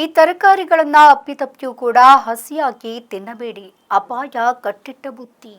ಈ ತರಕಾರಿಗಳನ್ನ ಅಪ್ಪಿತಪ್ಪಿಯೂ ಕೂಡ ಹಸಿಯಾಗಿ ತಿನ್ನಬೇಡಿ. ಅಪಾಯ, ಕಟ್ಟಿಟ್ಟ ಬುತ್ತಿ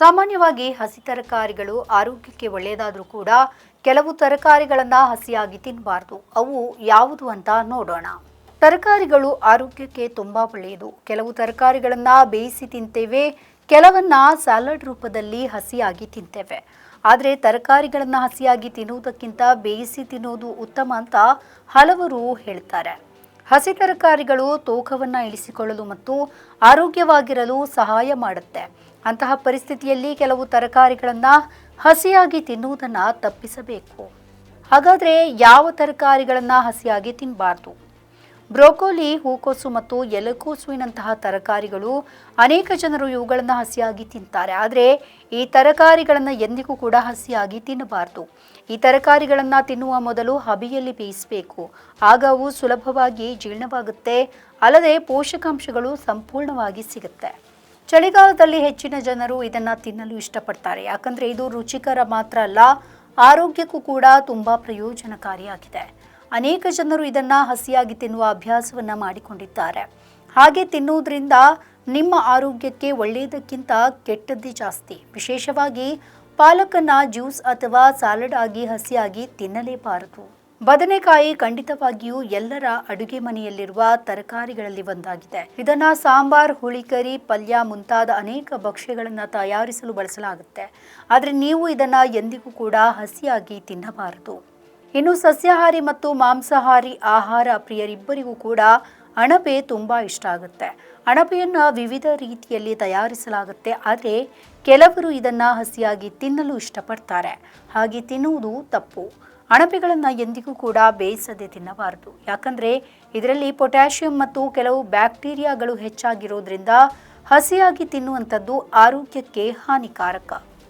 ಸಾಮಾನ್ಯವಾಗಿ ಹಸಿ ತರಕಾರಿಗಳು ಆರೋಗ್ಯಕ್ಕೆ ಒಳ್ಳೆಯದಾದರೂ ಕೂಡ ಕೆಲವು ತರಕಾರಿಗಳನ್ನು ಹಸಿಯಾಗಿ ತಿನ್ನಬಾರ್ದು ಅವು ಯಾವುದು ಅಂತ ನೋಡೋಣ. ತರಕಾರಿಗಳು ಆರೋಗ್ಯಕ್ಕೆ ತುಂಬಾ ಒಳ್ಳೆಯದು. ಕೆಲವು ತರಕಾರಿಗಳನ್ನು ಬೇಯಿಸಿ ತಿಂತೇವೆ, ಕೆಲವನ್ನ ಸ್ಯಾಲಡ್ ರೂಪದಲ್ಲಿ ಹಸಿಯಾಗಿ ತಿಂತೇವೆ. ಆದರೆ ತರಕಾರಿಗಳನ್ನು ಹಸಿಯಾಗಿ ತಿನ್ನುವುದಕ್ಕಿಂತ ಬೇಯಿಸಿ ತಿನ್ನುವುದು ಉತ್ತಮ ಅಂತ ಹಲವರು ಹೇಳ್ತಾರೆ. ಹಸಿ ತರಕಾರಿಗಳು ತೂಕವನ್ನು ಇಳಿಸಿಕೊಳ್ಳಲು ಮತ್ತು ಆರೋಗ್ಯವಾಗಿರಲು ಸಹಾಯ ಮಾಡುತ್ತೆ. ಅಂತಹ ಪರಿಸ್ಥಿತಿಯಲ್ಲಿ ಕೆಲವು ತರಕಾರಿಗಳನ್ನು ಹಸಿಯಾಗಿ ತಿನ್ನುವುದನ್ನು ತಪ್ಪಿಸಬೇಕು. ಹಾಗಾದರೆ ಯಾವ ತರಕಾರಿಗಳನ್ನು ಹಸಿಯಾಗಿ ತಿನ್ನಬಾರ್ದು ಬ್ರೋಕೋಲಿ, ಹೂಕೋಸು ಮತ್ತು ಎಲೆಕೋಸುವಿನಂತಹ ತರಕಾರಿಗಳು ಅನೇಕ ಜನರು ಇವುಗಳನ್ನು ಹಸಿಯಾಗಿ ತಿಂತಾರೆ. ಆದರೆ ಈ ತರಕಾರಿಗಳನ್ನು ಎಂದಿಗೂ ಕೂಡ ಹಸಿಯಾಗಿ ತಿನ್ನಬಾರ್ದು. ಈ ತರಕಾರಿಗಳನ್ನು ತಿನ್ನುವ ಮೊದಲು ಹಬಿಯಲ್ಲಿ ಬೇಯಿಸಬೇಕು. ಆಗ ಅವು ಸುಲಭವಾಗಿ ಜೀರ್ಣವಾಗುತ್ತೆ. ಅಲ್ಲದೆ ಪೋಷಕಾಂಶಗಳು ಸಂಪೂರ್ಣವಾಗಿ ಸಿಗುತ್ತೆ. ಚಳಿಗಾಲದಲ್ಲಿ ಹೆಚ್ಚಿನ ಜನರು ಇದನ್ನು ತಿನ್ನಲು ಇಷ್ಟಪಡ್ತಾರೆ. ಯಾಕಂದರೆ ಇದು ರುಚಿಕರ ಮಾತ್ರ ಅಲ್ಲ, ಆರೋಗ್ಯಕ್ಕೂ ಕೂಡ ತುಂಬ ಪ್ರಯೋಜನಕಾರಿಯಾಗಿದೆ. ಅನೇಕ ಜನರು ಇದನ್ನು ಹಸಿಯಾಗಿ ತಿನ್ನುವ ಅಭ್ಯಾಸವನ್ನು ಮಾಡಿಕೊಂಡಿದ್ದಾರೆ. ಹಾಗೆ ತಿನ್ನುವುದರಿಂದ ನಿಮ್ಮ ಆರೋಗ್ಯಕ್ಕೆ ಒಳ್ಳೆಯದಕ್ಕಿಂತ ಕೆಟ್ಟದ್ದೇ ಜಾಸ್ತಿ. ವಿಶೇಷವಾಗಿ ಪಾಲಕನ್ನ ಜ್ಯೂಸ್ ಅಥವಾ ಸಾಲಡ್ ಆಗಿ ಹಸಿಯಾಗಿ ತಿನ್ನಲೇಬಾರದು. ಬದನೆಕಾಯಿ ಖಂಡಿತವಾಗಿಯೂ ಎಲ್ಲರ ಅಡುಗೆ ಮನೆಯಲ್ಲಿರುವ ತರಕಾರಿಗಳಲ್ಲಿ ಒಂದಾಗಿದೆ. ಇದನ್ನ ಸಾಂಬಾರ್ ಹುಳಿಕರಿ ಪಲ್ಯ ಮುಂತಾದ ಅನೇಕ ಭಕ್ಷ್ಯಗಳನ್ನು ತಯಾರಿಸಲು ಬಳಸಲಾಗುತ್ತೆ. ಆದರೆ ನೀವು ಇದನ್ನ ಎಂದಿಗೂ ಕೂಡ ಹಸಿಯಾಗಿ ತಿನ್ನಬಾರದು. ಇನ್ನು ಸಸ್ಯಾಹಾರಿ ಮತ್ತು ಮಾಂಸಾಹಾರಿ ಆಹಾರ ಪ್ರಿಯರಿಬ್ಬರಿಗೂ ಕೂಡ ಅಣಬೆ ತುಂಬ ಇಷ್ಟ ಆಗುತ್ತೆ. ಅಣಬೆಯನ್ನು ವಿವಿಧ ರೀತಿಯಲ್ಲಿ ತಯಾರಿಸಲಾಗುತ್ತೆ. ಆದರೆ ಕೆಲವರು ಇದನ್ನು ಹಸಿಯಾಗಿ ತಿನ್ನಲು ಇಷ್ಟಪಡ್ತಾರೆ. ಹಾಗೆ ತಿನ್ನುವುದು ತಪ್ಪು. ಅಣಬೆಗಳನ್ನು ಎಂದಿಗೂ ಕೂಡ ಬೇಯಿಸದೆ ತಿನ್ನಬಾರದು. ಯಾಕಂದರೆ ಇದರಲ್ಲಿ ಪೊಟ್ಯಾಷಿಯಂ ಮತ್ತು ಕೆಲವು ಬ್ಯಾಕ್ಟೀರಿಯಾಗಳು ಹೆಚ್ಚಾಗಿರೋದ್ರಿಂದ ಹಸಿಯಾಗಿ ತಿನ್ನುವಂಥದ್ದು ಆರೋಗ್ಯಕ್ಕೆ ಹಾನಿಕಾರಕ.